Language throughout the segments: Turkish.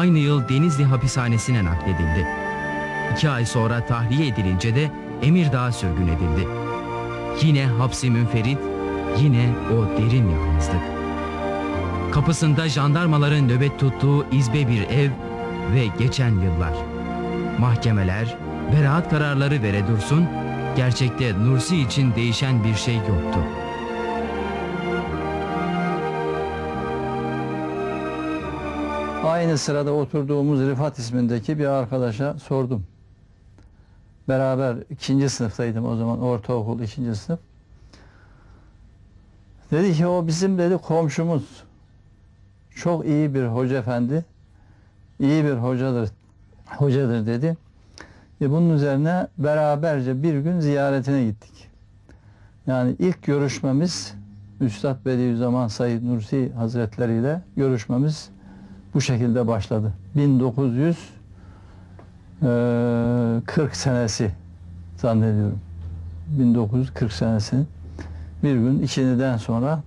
Aynı yıl Denizli hapishanesine nakledildi. İki ay sonra tahliye edilince de Emirdağ sürgün edildi. Yine hapsi münferit, yine o derin yalnızlık. Kapısında jandarmaların nöbet tuttuğu izbe bir ev ve geçen yıllar. Mahkemeler, beraat kararları vere dursun, gerçekte Nursi için değişen bir şey yoktu. Aynı sırada oturduğumuz Rifat ismindeki bir arkadaşa sordum. Beraber ikinci sınıftaydım o zaman ortaokul ikinci sınıf. Dedi ki o bizim dedi komşumuz. Çok iyi bir hoca efendi. iyi bir hocadır. Hocadır dedi. E bunun üzerine beraberce bir gün ziyaretine gittik. Yani ilk görüşmemiz Üstad Bediüzzaman Said Nursi Hazretleri ile görüşmemiz bu şekilde başladı. 1940 senesi zannediyorum. 1940 senesi bir gün ikindiden sonra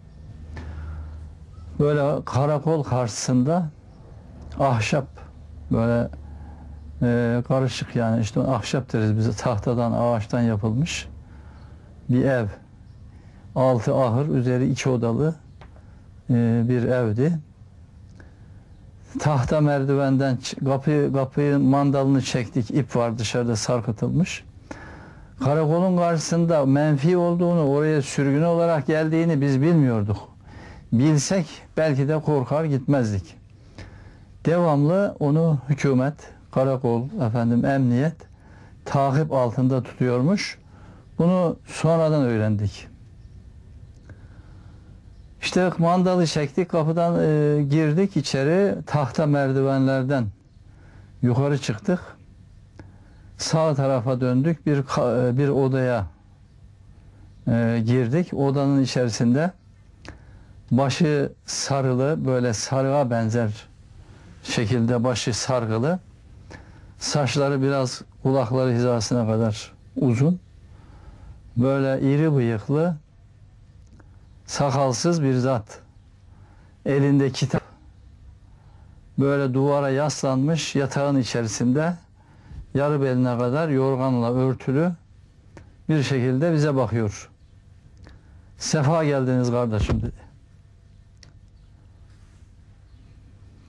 böyle karakol karşısında ahşap böyle e, karışık yani işte ahşap deriz biz tahtadan ağaçtan yapılmış bir ev altı ahır üzeri iki odalı e, bir evdi tahta merdivenden kapıyı kapıyı mandalını çektik ip var dışarıda sarkıtılmış. Karakolun karşısında menfi olduğunu oraya sürgün olarak geldiğini biz bilmiyorduk. Bilsek belki de korkar gitmezdik. Devamlı onu hükümet karakol efendim emniyet takip altında tutuyormuş. Bunu sonradan öğrendik işte mandalı çektik kapıdan e, girdik içeri tahta merdivenlerden yukarı çıktık. Sağ tarafa döndük bir e, bir odaya e, girdik. Odanın içerisinde başı sarılı böyle sarığa benzer şekilde başı sargılı saçları biraz kulakları hizasına kadar uzun böyle iri bıyıklı sakalsız bir zat. Elinde kitap. Böyle duvara yaslanmış yatağın içerisinde yarı beline kadar yorganla örtülü bir şekilde bize bakıyor. Sefa geldiniz kardeşim dedi.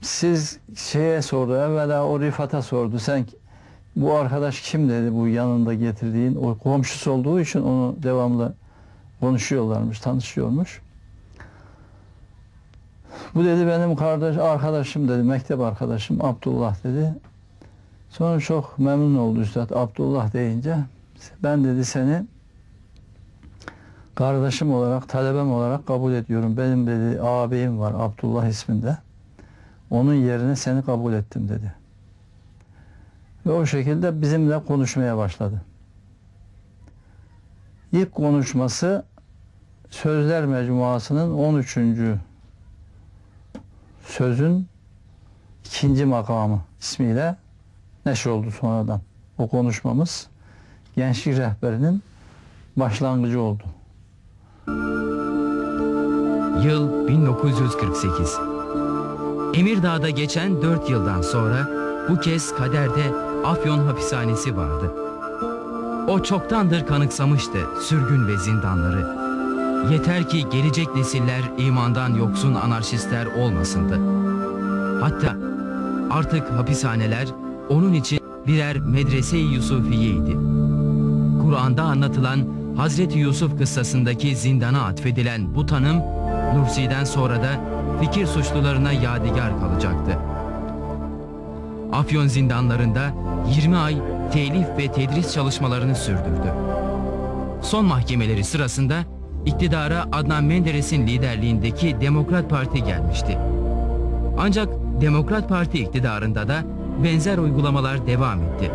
Siz şeye sordu, evvela o Rifat'a sordu. Sen bu arkadaş kim dedi bu yanında getirdiğin. O komşusu olduğu için onu devamlı konuşuyorlarmış, tanışıyormuş. Bu dedi benim kardeş arkadaşım dedi, mektep arkadaşım Abdullah dedi. Sonra çok memnun oldu Üstad Abdullah deyince. Ben dedi seni kardeşim olarak, talebem olarak kabul ediyorum. Benim dedi ağabeyim var Abdullah isminde. Onun yerine seni kabul ettim dedi. Ve o şekilde bizimle konuşmaya başladı. İlk konuşması Sözler Mecmuası'nın 13. sözün ikinci makamı ismiyle neşr oldu sonradan. O konuşmamız gençlik rehberinin başlangıcı oldu. Yıl 1948. Emirdağ'da geçen 4 yıldan sonra bu kez kaderde Afyon hapishanesi vardı. O çoktandır kanıksamıştı sürgün ve zindanları. Yeter ki gelecek nesiller imandan yoksun anarşistler olmasındı. Hatta artık hapishaneler onun için birer medrese-i Yusufiyeydi. Kur'an'da anlatılan Hazreti Yusuf kıssasındaki zindana atfedilen bu tanım Nursi'den sonra da fikir suçlularına yadigar kalacaktı. Afyon zindanlarında 20 ay telif ve tedris çalışmalarını sürdürdü. Son mahkemeleri sırasında iktidara Adnan Menderes'in liderliğindeki Demokrat Parti gelmişti. Ancak Demokrat Parti iktidarında da benzer uygulamalar devam etti.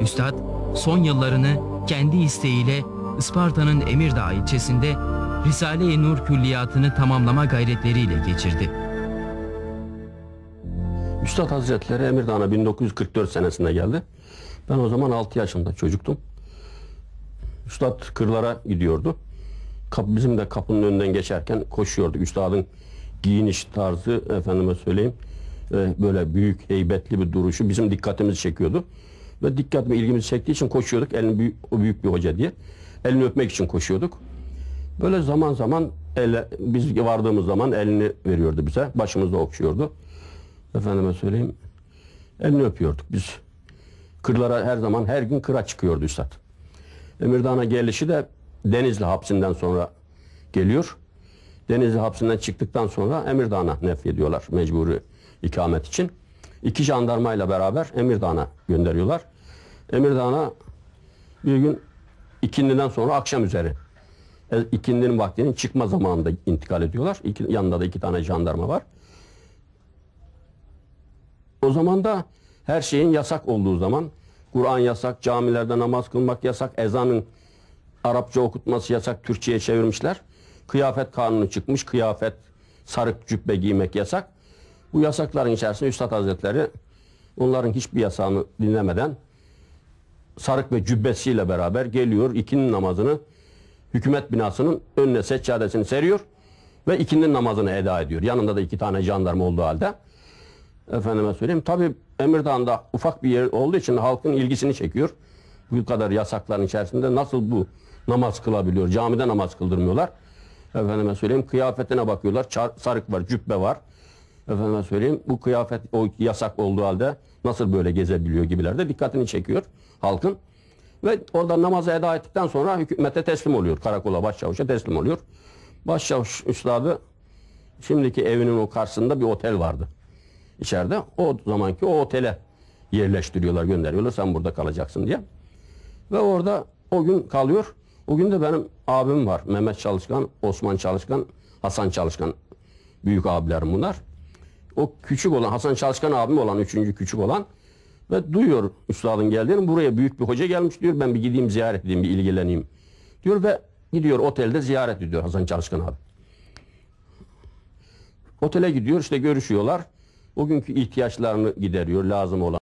Üstad son yıllarını kendi isteğiyle Isparta'nın Emirdağ ilçesinde Risale-i Nur külliyatını tamamlama gayretleriyle geçirdi. Üstad Hazretleri Emirdağ'a 1944 senesinde geldi. Ben o zaman 6 yaşında çocuktum. Üstad kırlara gidiyordu. Kapı, bizim de kapının önünden geçerken koşuyordu. Üstadın giyiniş tarzı efendime söyleyeyim e, böyle büyük, heybetli bir duruşu bizim dikkatimizi çekiyordu. Ve dikkatimi, ilgimizi çektiği için koşuyorduk. Elini büyük, o büyük bir hoca diye. Elini öpmek için koşuyorduk. Böyle zaman zaman elle, biz vardığımız zaman elini veriyordu bize. Başımızda okşuyordu. Efendime söyleyeyim. Elini öpüyorduk biz. Kırlara her zaman her gün kıra çıkıyordu Üstad. Emirdağ'a gelişi de Denizli hapsinden sonra geliyor. Denizli hapsinden çıktıktan sonra Emirdağ'a nef ediyorlar mecburi ikamet için. İki jandarmayla beraber Emirdağ'a gönderiyorlar. Emirdağ'a bir gün ikindiden sonra akşam üzeri e, ikindinin vaktinin çıkma zamanında intikal ediyorlar. İki, yanında da iki tane jandarma var. O zaman da her şeyin yasak olduğu zaman Kur'an yasak, camilerde namaz kılmak yasak, ezanın Arapça okutması yasak, Türkçe'ye çevirmişler. Kıyafet kanunu çıkmış, kıyafet, sarık cübbe giymek yasak. Bu yasakların içerisinde Üstad Hazretleri onların hiçbir yasağını dinlemeden sarık ve cübbesiyle beraber geliyor, ikinin namazını hükümet binasının önüne seccadesini seriyor ve ikinin namazını eda ediyor. Yanında da iki tane jandarma olduğu halde. Efendime söyleyeyim. Tabi Emirdağ'da ufak bir yer olduğu için halkın ilgisini çekiyor. Bu kadar yasakların içerisinde nasıl bu namaz kılabiliyor? Camide namaz kıldırmıyorlar. Efendime söyleyeyim kıyafetine bakıyorlar. Çar- sarık var, cübbe var. Efendime söyleyeyim bu kıyafet o yasak olduğu halde nasıl böyle gezebiliyor gibilerde dikkatini çekiyor halkın. Ve orada namazı eda ettikten sonra hükümete teslim oluyor. Karakola başçavuşa teslim oluyor. Başçavuş üstadı şimdiki evinin o karşısında bir otel vardı içeride. O zamanki o otele yerleştiriyorlar, gönderiyorlar. Sen burada kalacaksın diye. Ve orada o gün kalıyor. O gün de benim abim var. Mehmet Çalışkan, Osman Çalışkan, Hasan Çalışkan. Büyük abilerim bunlar. O küçük olan, Hasan Çalışkan abim olan, üçüncü küçük olan ve duyuyor üstadın geldiğini. Buraya büyük bir hoca gelmiş diyor. Ben bir gideyim ziyaret edeyim, bir ilgileneyim diyor ve gidiyor otelde ziyaret ediyor Hasan Çalışkan abi. Otele gidiyor işte görüşüyorlar. O günkü ihtiyaçlarını gideriyor lazım olan.